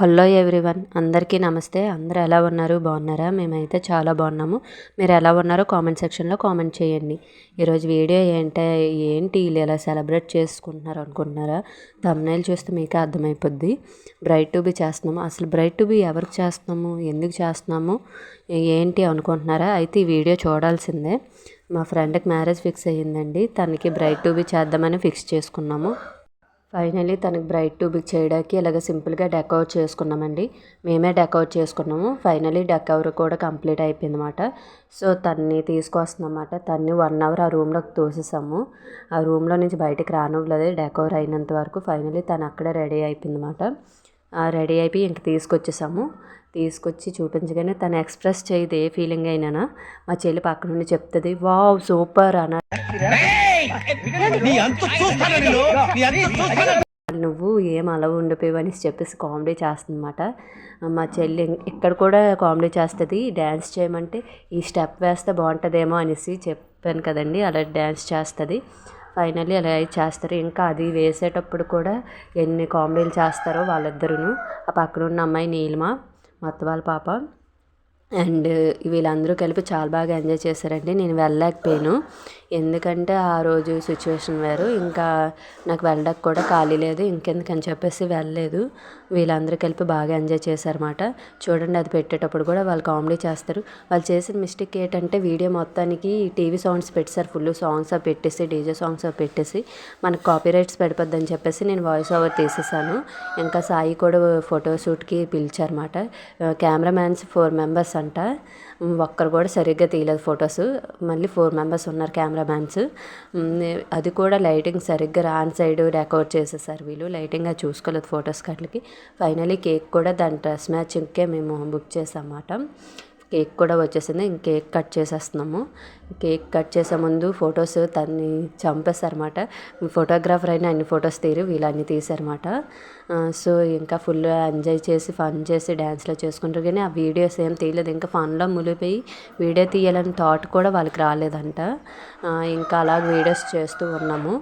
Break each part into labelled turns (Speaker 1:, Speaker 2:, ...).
Speaker 1: Hello everyone అందరికీ నమస్తే. అందరూ ఎలా ఉన్నారు? బాగున్నారా? మేమైతే చాలా బాగున్నాము. మీరు ఎలా ఉన్నారో కామెంట్ సెక్షన్లో కామెంట్ చేయండి. ఈరోజు వీడియో ఏంటే ఏంటి వీళ్ళు ఎలా సెలబ్రేట్ చేసుకుంటున్నారు అనుకుంటున్నారా? తమ్నైల్ చూస్తే మీకే అర్థమైపోద్ది. బ్రైట్ టు బి చేస్తున్నాము. అసలు బ్రైట్ టు బి ఎవరికి చేస్తున్నాము? ఎందుకు చేస్తున్నాము? ఏంటి అనుకుంటున్నారా? అయితే ఈ వీడియో చూడాల్సిందే. మా ఫ్రెండ్కి మ్యారేజ్ ఫిక్స్ అయ్యిందండి. తనకి బ్రైట్ టు బి చేద్దామని ఫిక్స్ చేసుకున్నాము. ఫైనలీ తనకి బ్రైట్ ట్యూబిక్ చేయడానికి ఇలాగ సింపుల్గా డెకవర్ చేసుకున్నామండి. మేమే డెకవర్ చేసుకున్నాము. ఫైనలీ డెకవర్ కూడా కంప్లీట్ అయిపోయింది అనమాట సో తన్ని తీసుకొస్తున్నమాట తన్ని వన్ అవర్ ఆ రూమ్లోకి తోసేసాము. ఆ రూమ్లో నుంచి బయటికి రానివ్వలేదు. డెకవర్ అయినంత వరకు ఫైనలీ తను అక్కడే రెడీ అయిపోయింది అనమాట రెడీ అయిపోయి ఇంక తీసుకొచ్చేసాము. తీసుకొచ్చి చూపించగానే తను ఎక్స్ప్రెస్ చేయదు ఏ ఫీలింగ్ అయినా మా చెల్లి పక్క నుండి చెప్తుంది వావ్ సూపర్ అన్న నువ్వు ఏం అలా ఉండిపోయావు అనేసి చెప్పేసి కామెడీ చేస్తుందన్నమాట. మా చెల్లి ఇక్కడ కూడా కామెడీ చేస్తుంది డ్యాన్స్ చేయమంటే ఈ స్టెప్ వేస్తే బాగుంటుందేమో అనేసి చెప్పాను కదండి అలా డ్యాన్స్ చేస్తుంది. ఫైనల్లీ అలా చేస్తారు. ఇంకా అది వేసేటప్పుడు కూడా ఎన్ని కామెడీలు చేస్తారో వాళ్ళిద్దరూ ఆ పక్కన ఉన్న అమ్మాయి నీలిమ మొత్తం వాళ్ళ పాప. అండ్ వీళ్ళందరూ కలిపి చాలా బాగా ఎంజాయ్ చేశారండి. నేను వెళ్ళలేకపోయాను. ఎందుకంటే ఆ రోజు సిచ్యువేషన్ వేరు. ఇంకా నాకు వెళ్ళడానికి కూడా ఖాళీ లేదు. ఇంకెందుకని చెప్పేసి వెళ్ళలేదు. వీళ్ళందరూ కలిపి బాగా ఎంజాయ్ చేశారన్నమాట. చూడండి అది పెట్టేటప్పుడు కూడా వాళ్ళు కామెడీ చేస్తారు. వాళ్ళు చేసిన మిస్టేక్ ఏంటంటే వీడియో మొత్తానికి టీవీ సాంగ్స్ పెట్టేశారు. ఫుల్ సాంగ్స్ అవి పెట్టేసి డీజే సాంగ్స్ అవి పెట్టేసి మనకు కాపీ రైట్స్ పెడిపోద్దని చెప్పేసి నేను వాయిస్ ఓవర్ తీసేసాను ఇంకా సాయి కూడా ఫోటోషూట్కి పిలిచారన్నమాట. కెమెరామ్యాన్స్ ఫోర్ మెంబర్స్ అంట. ఒక్కరు కూడా సరిగ్గా తీయలేదు ఫొటోస్ మళ్ళీ ఫోర్ మెంబర్స్ ఉన్నారు కెమెరా కెమెరామ్యాన్స్ అది కూడా లైటింగ్ సరిగ్గా రాన్ సైడ్ రికార్డ్ చేసేసారు వీళ్ళు. లైటింగ్ అది చూసుకోలేదు ఫొటోస్ కట్లకి. ఫైనలీ కేక్ కూడా దాని డ్రెస్ మ్యాచింగ్కే మేము బుక్ చేసాం అన్నమాట కేక్ కూడా వచ్చేసింది. కేక్ కట్ చేసేస్తున్నాము. కేక్ కట్ చేసే ముందు ఫొటోస్ తన్ని చంపేస్తారన్నమాట ఫోటోగ్రాఫర్ అయినా అన్ని ఫొటోస్ తీరు వీళ్ళు అన్ని తీసారన్నమాట సో ఇంకా ఫుల్ ఎంజాయ్ చేసి ఫన్ చేసి డ్యాన్స్లో చేసుకుంటారు. కానీ ఆ వీడియోస్ ఏం తీయలేదు. ఇంకా ఫన్లో మునిగిపోయి వీడియో తీయాలని థాట్ కూడా వాళ్ళకి రాలేదంట. ఇంకా అలా వీడియోస్ చేస్తూ ఉన్నాము.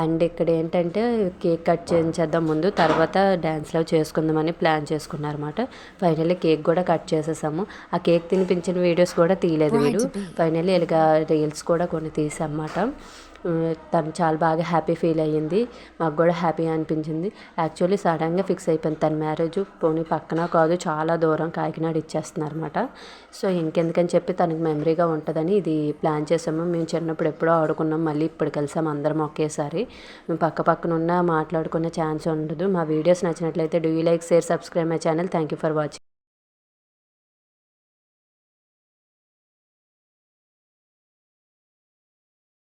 Speaker 1: అండ్ ఇక్కడ ఏంటంటే కేక్ కట్ చేయించేద్దాం ముందు తర్వాత డ్యాన్స్లో చేసుకుందామని ప్లాన్ చేసుకున్నారన్నమాట. ఫైనల్లీ కేక్ కూడా కట్ చేసేసాము. ఆ కేక్ తినిపించిన వీడియోస్ కూడా తీయలేదు వీడు. ఫైనల్లీ ఇలాగ రీల్స్ కూడా కొన్ని తీసామన్నమాట. తను చాలా బాగా హ్యాపీ ఫీల్ అయ్యింది. మాకు కూడా హ్యాపీ అనిపించింది. యాక్చువల్లీ సడన్గా ఫిక్స్ అయిపోయింది. తన మ్యారేజ్ పోనీ పక్కన కాదు చాలా దూరం కాకినాడ ఇచ్చేస్తున్నారు అనమాట సో ఇంకెందుకని చెప్పి తనకి మెమరీగా ఉంటుందని ఇది ప్లాన్ చేసాము. మేము చిన్నప్పుడు ఎప్పుడో ఆడుకున్నాం. మళ్ళీ ఇప్పుడు కలిసాం అందరం ఒకేసారి. మేము పక్క పక్కన ఉన్న మాట్లాడుకునే ఛాన్స్ ఉండదు. మా వీడియోస్ నచ్చినట్లయితే do like share subscribe my channel thank you for watching